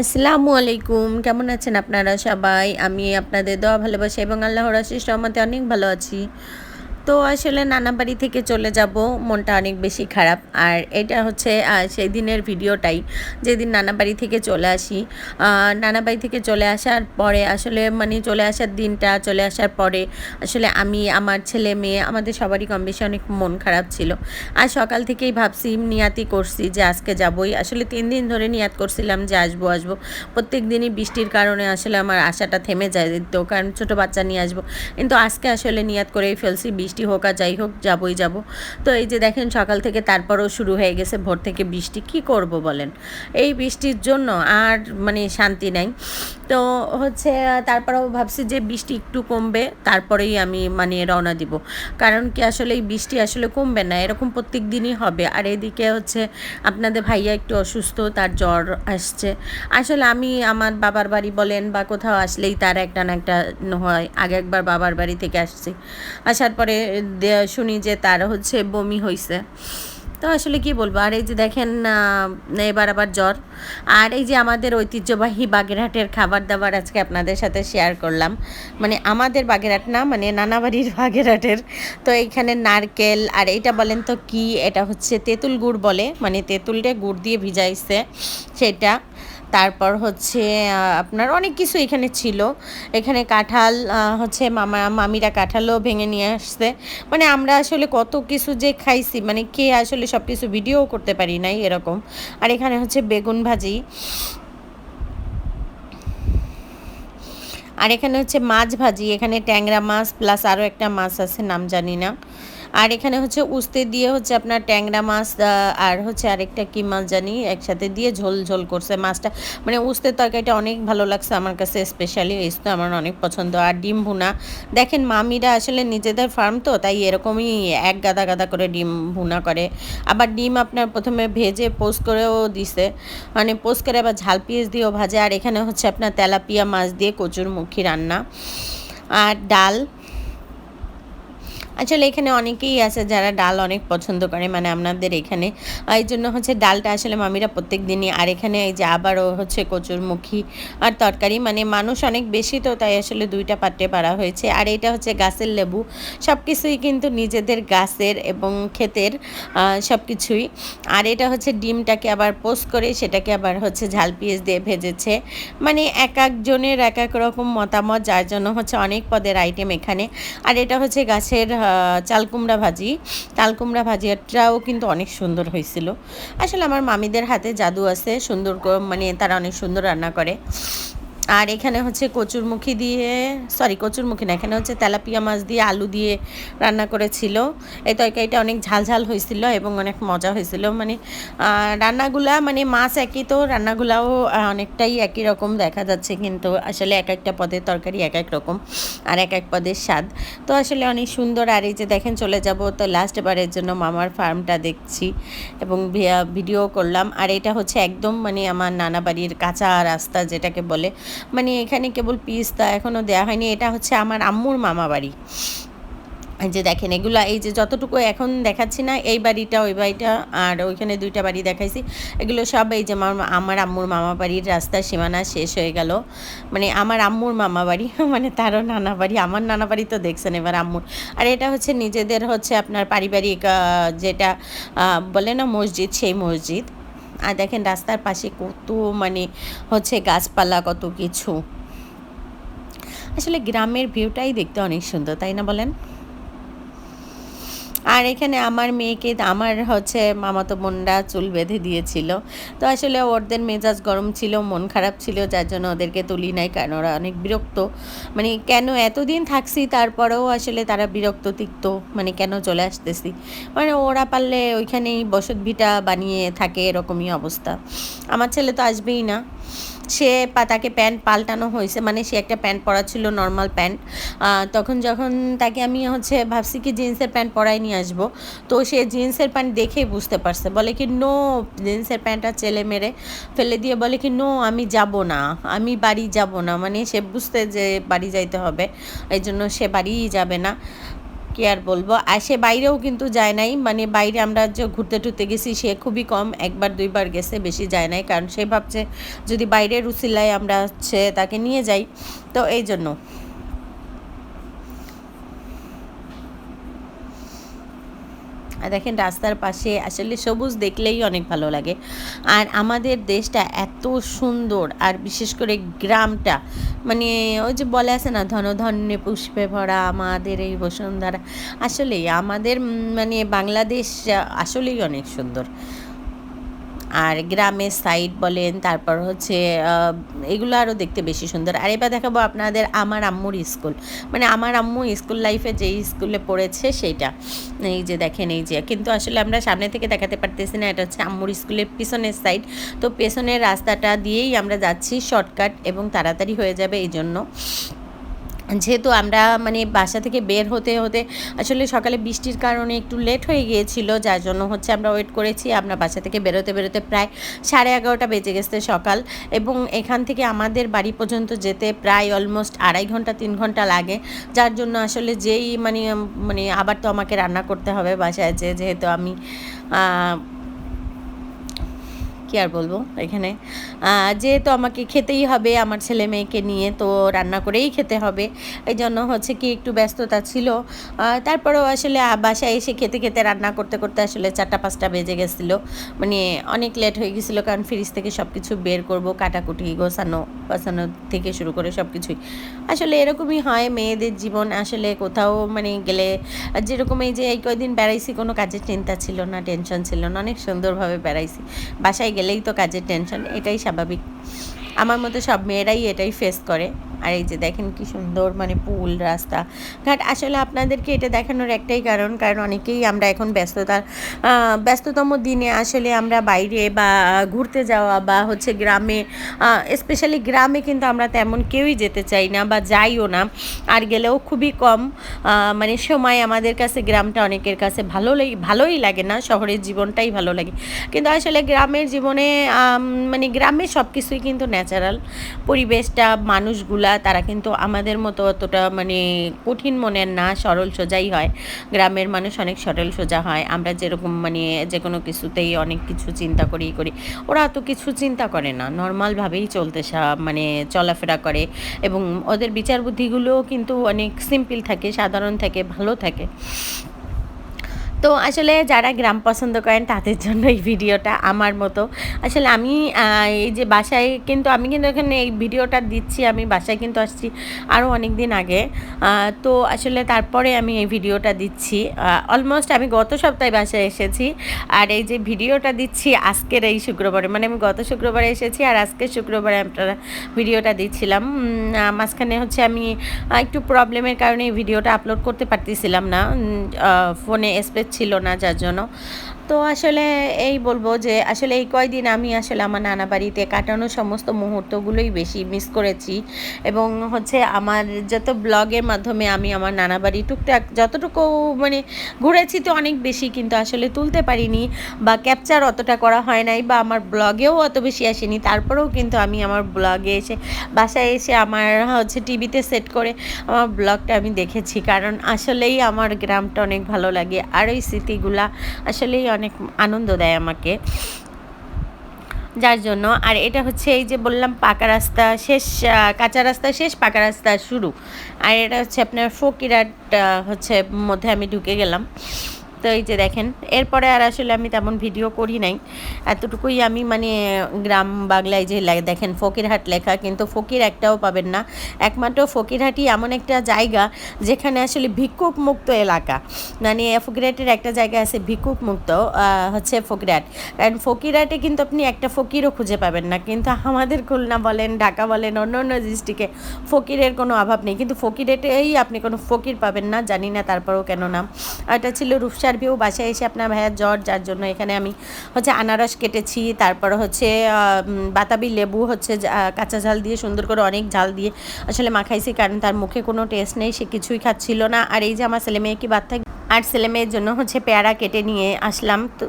আসসালামু আলাইকুম। কেমন আছেন আপনারা সবাই? আমি আপনাদের দোয়া, ভালোবাসি এবং আল্লাহর আশিস রহমতে অনেক ভালো আছি। তো আসলে নানা বাড়ি থেকে চলে যাব, মনটা অনেক বেশি খারাপ। আর এটা হচ্ছে সেই দিনের ভিডিওটাই। যেদিন নানা বাড়ি থেকে চলে আসি নানা বাড়ি থেকে চলে আসার পরে আসলে মানে চলে আসার দিনটা, চলে আসার পরে আসলে আমি, আমার ছেলে মেয়ে, আমাদের সবারই কম বেশি অনেক মন খারাপ ছিল। আর সকাল থেকেই ভাবছি, নিয়াতি করছি যে আজকে যাবই। আসলে তিন দিন ধরে নিয়াত করছিলাম যে আসব আসব। প্রত্যেক দিনই বৃষ্টির কারণে আসলে আমার আশাটা থেমে যায়। তো কারণ ছোটো বাচ্চা নিয়ে আসব। কিন্তু আজকে আসলে নিয়াত করেই ফেলছি বৃষ্টি হোক আর যাই হোক, যাবই যাব। তো এই যে দেখেন, সকাল থেকে তারপরও শুরু হয়ে গেছে, ভোর থেকে বৃষ্টি। কি করব বলেন? এই বৃষ্টির জন্য আর মানে শান্তি নাই। তো হচ্ছে, তারপরেও ভাবছি যে বৃষ্টি একটু কমবে, তারপরেই আমি মানে রওনা দিব। কারণ কি আসলে এই বৃষ্টি আসলে কমবে না, এরকম প্রত্যেক দিনই হবে। আর এদিকে হচ্ছে, আপনাদের ভাইয়া একটু অসুস্থ, তার জ্বর আসছে। আসলে আমি আমার বাবার বাড়ি বলেন বা কোথাও আসলেই তার একটা না একটা হয়। আগে একবার বাবার বাড়ি থেকে আসছি। আসার পরে শুনি যে তার হচ্ছে বমি হয়েছে তো আসলে কি বলব? আর এই যে দেখেন এবার আবার জ্বর। আর এই যে আমাদের ঐতিহ্যবাহী বাগেরহাটের খাবার দাবার আজকে আপনাদের সাথে শেয়ার করলাম। মানে আমাদের বাগেরহাট না মানে নানাবাড়ির বাগেরহাটের। তো এইখানে নারকেল, আর এইটা বলেন তো কি? এটা হচ্ছে তেঁতুল গুড় বলে। মানে তেঁতুলটা গুড় দিয়ে ভিজাইছে সেটা। তারপর হচ্ছে আপনার অনেক কিছু এখানে ছিল। এখানে কাঁঠাল হচ্ছে মামা, মামিরা কাঁঠালও ভেঙে নিয়ে আসছে। মানে আমরা আসলে কত কিছু যে খাইছি মানে কে আসলে সব কিছু ভিডিও করতে পারি নাই এরকম। আর এখানে হচ্ছে বেগুন ভাজি। আর এখানে হচ্ছে মাছ ভাজি, এখানে ট্যাংরা মাছ প্লাস আরও একটা মাছ আছে, নাম জানি না। আর এখানে হচ্ছে উস্তে দিয়ে হচ্ছে আপনার ট্যাংরা মাছ আর হচ্ছে আরেকটা কি মাছ জানি, একসাথে দিয়ে ঝোল ঝোল করছে মাছটা। মানে উস্তের তরকারিটা অনেক ভালো লাগছে আমার কাছে স্পেশালি এই তো আমার অনেক পছন্দ। আর ডিম ভুনা, দেখেন মামিরা আসলে নিজেদের ফার্ম তো, তাই এরকমই এক গাদা গাদা করে ডিম ভুনা করে। আবার ডিম আপনার প্রথমে ভেজে পোস্ট করেও দিছে মানে পোস্ট করে আবার ঝাল পিস দিয়েও ভাজে। আর এখানে হচ্ছে আপনার তেলাপিয়া মাছ দিয়ে কচুর মুখী রান্না। আর ডাল আসলে এখানে অনেকেই আছে যারা ডাল অনেক পছন্দ করে মানে আপনাদের এখানে। এই জন্য হচ্ছে ডালটা আসলে মামিরা প্রত্যেক দিনই আর এখানে এই যে আবারও হচ্ছে কচুরমুখী আর তরকারি মানে মানুষ অনেক বেশি তো, তাই আসলে দুইটা পাত্রে পাড়া হয়েছে। আর এটা হচ্ছে গাছের লেবু সব কিছুই কিন্তু নিজেদের গাছের এবং ক্ষেতের সব কিছুই আর এটা হচ্ছে ডিমটাকে আবার পোস্ট করে, সেটাকে আবার হচ্ছে ঝাল পিঁয়াজ দিয়ে ভেজেছে। মানে এক একজনের এক এক রকম মতামত, যার জন্য হচ্ছে অনেক পদের আইটেম এখানে। আর এটা হচ্ছে গাছের চাল কুমড়া ভাজি। তালকুমড়া ভাজিটাও কিন্তু অনেক সুন্দর হয়েছিল। আসলে আমার মামিদের হাতে জাদু আছে, সুন্দর মানে তারা অনেক সুন্দর রান্না করে। আর এখানে হচ্ছে কচুরমুখী দিয়ে সরি কচুরমুখী না, এখানে হচ্ছে তেলাপিয়া মাছ দিয়ে আলু দিয়ে রান্না করেছিল। এই তরকারিটা অনেক ঝাল ঝাল হয়েছিল এবং অনেক মজা হয়েছিল। মানে রান্নাগুলা মানে মাছ একই তো, রান্নাগুলাও অনেকটাই একই রকম দেখা যাচ্ছে কিন্তু আসলে এক একটা পদের তরকারি এক এক রকম আর এক এক পদের স্বাদ। তো আসলে অনেক সুন্দর আর এই যে দেখেন চলে যাব তো লাস্ট বারের জন্য মামার ফার্মটা দেখছি এবং ভিডিও করলাম। আর এটা হচ্ছে একদম মানে আমার নানা বাড়ির কাঁচা রাস্তা যেটাকে বলে মানে এখানে কেবল পিস্তা এখনও দেওয়া হয়নি, এটা হচ্ছে আমার আম্মুর মামা বাড়ি। যে দেখেন, এগুলো এই যে যতটুকু এখন দেখাচ্ছি না, এই বাড়িটা, ওই বাড়িটা, আর ওইখানে দুইটা বাড়ি দেখাইছি। এগুলো সব এই যে আমার আমার আম্মুর মামা বাড়ির রাস্তার সীমানা শেষ হয়ে গেল। মানে আমার আম্মুর মামা বাড়ি মানে তারও নানা বাড়ি, আমার নানা বাড়ি তো দেখছেন এবার আম্মুর। আর এটা হচ্ছে নিজেদের হচ্ছে আপনার পারিবারিক যেটা বলে না মসজিদ, সেই মসজিদ। আর দেখেন রাস্তার পাশে কত মানে হচ্ছে গাছপালা, কত কিছু। আসলে গ্রামের ভিউটাই দেখতে অনেক সুন্দর, তাই না বলেন? আর এখানে আমার মেয়েকে আমার হচ্ছে মামাতো বোনরা চুল বেঁধে দিয়েছিল। তো আসলে ওদের মেজাজ গরম ছিল, মন খারাপ ছিল, যার জন্য ওদেরকে তুলি নাই, কারণ ওরা অনেক বিরক্ত। মানে কেন এতদিন থাকছি, তারপরেও আসলে তারা বিরক্ত, তিক্ত মানে কেন চলে আসতেছি? মানে ওরা পারলে ওইখানেই বসত ভিটা বানিয়ে থাকে, এরকমই অবস্থা। আমার ছেলে তো আসবেই না। সে তাকে প্যান্ট পাল্টানো হয়েছে মানে সে একটা প্যান্ট পরা ছিল নর্মাল প্যান্ট তখন যখন তাকে আমি হচ্ছে ভাবছি কি জিন্সের প্যান্ট পরাই নিয়ে আসব, তো সে জিন্সের প্যান্ট দেখেই বুঝতে পারছে। বলে কি নো জিন্সের প্যান্টটা চেলে মেরে ফেলে দিয়ে বলে কি নো আমি যাব না, আমি বাড়ি যাব না। মানে সে বুঝতে যে বাড়ি যাইতে হবে এই জন্য সে বাড়িই যাবে না। কি আর বলব? আর সে বাইরেও কিন্তু যায় নাই। মানে বাইরে আমরা যে ঘুরতে টুরতে গেছি, সে খুবই কম। একবার, দুইবার গেছে, বেশি যায় নাই। কারণ সে ভাবছে, যদি বাইরের উসিলায় আমরা হচ্ছে তাকে নিয়ে যাই, তো এই জন্য। দেখেন রাস্তার পাশে আসলে সবুজ দেখলেই অনেক ভালো লাগে। আর আমাদের দেশটা এত সুন্দর, আর বিশেষ করে গ্রামটা মানে ওই যে বলে আছে না ধনধন্যে পুষ্পে ভরা আমাদের এই বসুন্ধরা। আসলেই আমাদের মানে বাংলাদেশ আসলেই অনেক সুন্দর। আর গ্রামের সাইড বলেন, তারপর হচ্ছে এগুলো আরও দেখতে বেশি সুন্দর। আর এবার দেখাবো আপনাদের আমার আম্মুর স্কুল মানে আমার আম্মু স্কুল লাইফে যেই স্কুলে পড়েছে সেইটা এই যে দেখেন, এই যে, কিন্তু আসলে আমরা সামনে থেকে দেখাতে পারতেছি না, এটা হচ্ছে আম্মুর স্কুলের পিছনের সাইড তো পেছনের রাস্তাটা দিয়েই আমরা যাচ্ছি শর্টকাট এবং তাড়াতাড়ি হয়ে যাবে এই জন্য। যেহেতু আমরা মানে বাসা থেকে বের হতে হতে আসলে সকালে বৃষ্টির কারণে একটু লেট হয়ে গিয়েছিল, যার জন্য হচ্ছে আমরা ওয়েট করেছি। আমরা বাসা থেকে বেরোতে বেরোতে প্রায় সাড়ে এগারোটা বেজে গেছে সকাল এবং এখান থেকে আমাদের বাড়ি পর্যন্ত যেতে প্রায় অলমোস্ট আড়াই ঘণ্টা, তিন ঘণ্টা লাগে। যার জন্য আসলে যেই মানে মানে আবার তো আমাকে রান্না করতে হবে বাসায় যেহেতু আমি কী আর বলব এখানে? যেহেতু আমাকে খেতেই হবে আমার ছেলে মেয়েকে নিয়ে, তো রান্না করেই খেতে হবে। এই জন্য হচ্ছে কি একটু ব্যস্ততা ছিল। তারপরেও আসলে বাসায় এসে খেতে খেতে রান্না করতে করতে আসলে চারটা পাঁচটা বেজে গেছিল। মানে অনেক লেট হয়ে গেছিল কারণ ফ্রিজ থেকে সব কিছু বের করব, কাটাকুটি গোছানো গোছানো থেকে শুরু করে সব কিছুই আসলে এরকমই হয় মেয়েদের জীবন, আসলে কোথাও মানে গেলে যেরকম এই যে এই কয়দিন বেড়াইছি কোনো কাজের চিন্তা ছিল না, টেনশন ছিল না, অনেক সুন্দরভাবে বেড়াইছি। বাসায় গেলেই তো কাজের টেনশন এটাই স্বাভাবিক। আমার মতো সব মেয়েরাই এটাই ফেস করে। আর এই যে দেখেন কি সুন্দর মানে পুল রাস্তা। ঘাট, আসলে আপনাদেরকে এটা দেখানোর একটাই কারণ কারণ অনেকেই আমরা এখন ব্যস্ততার ব্যস্ততম দিনে আসলে আমরা বাইরে বা ঘুরতে যাওয়া বা হচ্ছে গ্রামে স্পেশালি গ্রামে কিন্তু আমরা তেমন কেউই যেতে চাই না বা যাইও না। আর গেলেও খুবই কম মানে সময় আমাদের কাছে, গ্রামটা অনেকের কাছে ভালো ভালোই লাগে না, শহরের জীবনটাই ভালো লাগে। কিন্তু আসলে গ্রামের জীবনে মানে গ্রামে সব কিছুই কিন্তু ন্যাচারাল পরিবেশটা, মানুষগুলা তারা কিন্তু আমাদের মতো অতটা মানে কঠিন মনের না, সরল সোজাই হয়। গ্রামের মানুষ অনেক সরল সোজা হয়। আমরা যেরকম মানে যে কোনো কিছুতেই অনেক কিছু চিন্তা করি করি। ওরা অত কিছু চিন্তা করে না। নর্মালভাবেই চলতে মানে চলাফেরা করে এবং ওদের বিচার বুদ্ধিগুলোও কিন্তু অনেক সিম্পল থাকে, সাধারণ থাকে, ভালো থাকে। তো আসলে যারা গ্রাম পছন্দ করেন, তাদের জন্য এই ভিডিওটা আমার মতো। আসলে আমি এই যে বাসায় কিন্তু আমি কিন্তু এখানে এই ভিডিওটা দিচ্ছি, আমি বাসায় কিন্তু আসছি আরও অনেক দিন আগে তো আসলে তারপরে আমি এই ভিডিওটা দিচ্ছি। অলমোস্ট আমি গত সপ্তাহে বাসায় এসেছি আর এই যে ভিডিওটা দিচ্ছি আজকের এই শুক্রবারে। মানে আমি গত শুক্রবারে এসেছি আর আজকের শুক্রবারে আপনারা ভিডিওটা দিচ্ছিলাম। মাঝখানে হচ্ছে আমি একটু প্রবলেমের কারণে এই ভিডিওটা আপলোড করতে পারতেছিলাম না। ফোনে স্পেস ছিল না, যার জন্য। তো আসলে এই বলব যে, আসলে এই কয়দিন আমি আসলে আমার নানা বাড়িতে কাটানো সমস্ত মুহূর্তগুলোই বেশি মিস করেছি। এবং হচ্ছে আমার যত ব্লগের মাধ্যমে আমি আমার নানা বাড়ি টুকটাক যতটুকু মানে ঘুরেছি তো অনেক বেশি, কিন্তু আসলে তুলতে পারিনি বা ক্যাপচার অতটা করা হয় নাই বা আমার ব্লগেও অত বেশি আসেনি। তারপরেও কিন্তু আমি আমার ব্লগে এসে, বাসায় এসে আমার হচ্ছে টিভিতে সেট করে আমার ব্লগটা আমি দেখেছি। কারণ আসলেই আমার গ্রামটা অনেক ভালো লাগে। আর ওই স্মৃতিগুলা আসলেই অনেক আনন্দ দেয় আমাকে। যার জন্য, আর এটা হচ্ছে এই যে বললাম পাকা রাস্তা শেষ কাঁচা রাস্তা শেষ, পাকা রাস্তা শুরু। আর এটা হচ্ছে আপনার ফকিরাট হচ্ছে মধ্যে আমি ঢুকে গেলাম। তো এই যে দেখেন, এরপরে আর আসলে আমি তেমন ভিডিও করি নাই। এতটুকুই আমি মানে গ্রাম বাংলায় যে দেখেন ফকিরহাট লেখা, কিন্তু ফকির একটাও পাবেন না। একমাত্র ফকিরহাটই এমন একটা জায়গা যেখানে আসলে ভিক্ষুক মুক্ত এলাকা। মানে ফকিরহাটের একটা জায়গা আছে ভিক্ষুক মুক্ত হচ্ছে ফকিরহাট। কারণ ফকিরহাটে কিন্তু আপনি একটা ফকিরও খুঁজে পাবেন না। কিন্তু আমাদের খুলনা বলেন, ঢাকা বলেন, অন্য অন্য ডিস্ট্রিক্টে ফকিরের কোনো অভাব নেই। কিন্তু ফকিরহাটেই আপনি কোনো ফকির পাবেন না, জানি না তারপরেও কেন নাম এটা ছিল রূপসা ইন্টারভিউ বাসায় এসে আপনার ভাইয়ার জ্বর, যার জন্য এখানে আমি হচ্ছে আনারস কেটেছি, তারপর হচ্ছে বাতাবি লেবু হচ্ছে কাঁচা ঝাল দিয়ে, সুন্দর করে অনেক ঝাল দিয়ে আসলে মাখাইছি, কারণ তার মুখে কোনো টেস্ট নেই, সে কিছুই খাচ্ছিল না। আর এই যে আমার ছেলে মেয়ে কি বাদ থাকে আর ছেলে মেয়ের জন্য হচ্ছে পেয়ারা কেটে নিয়ে আসলাম, তো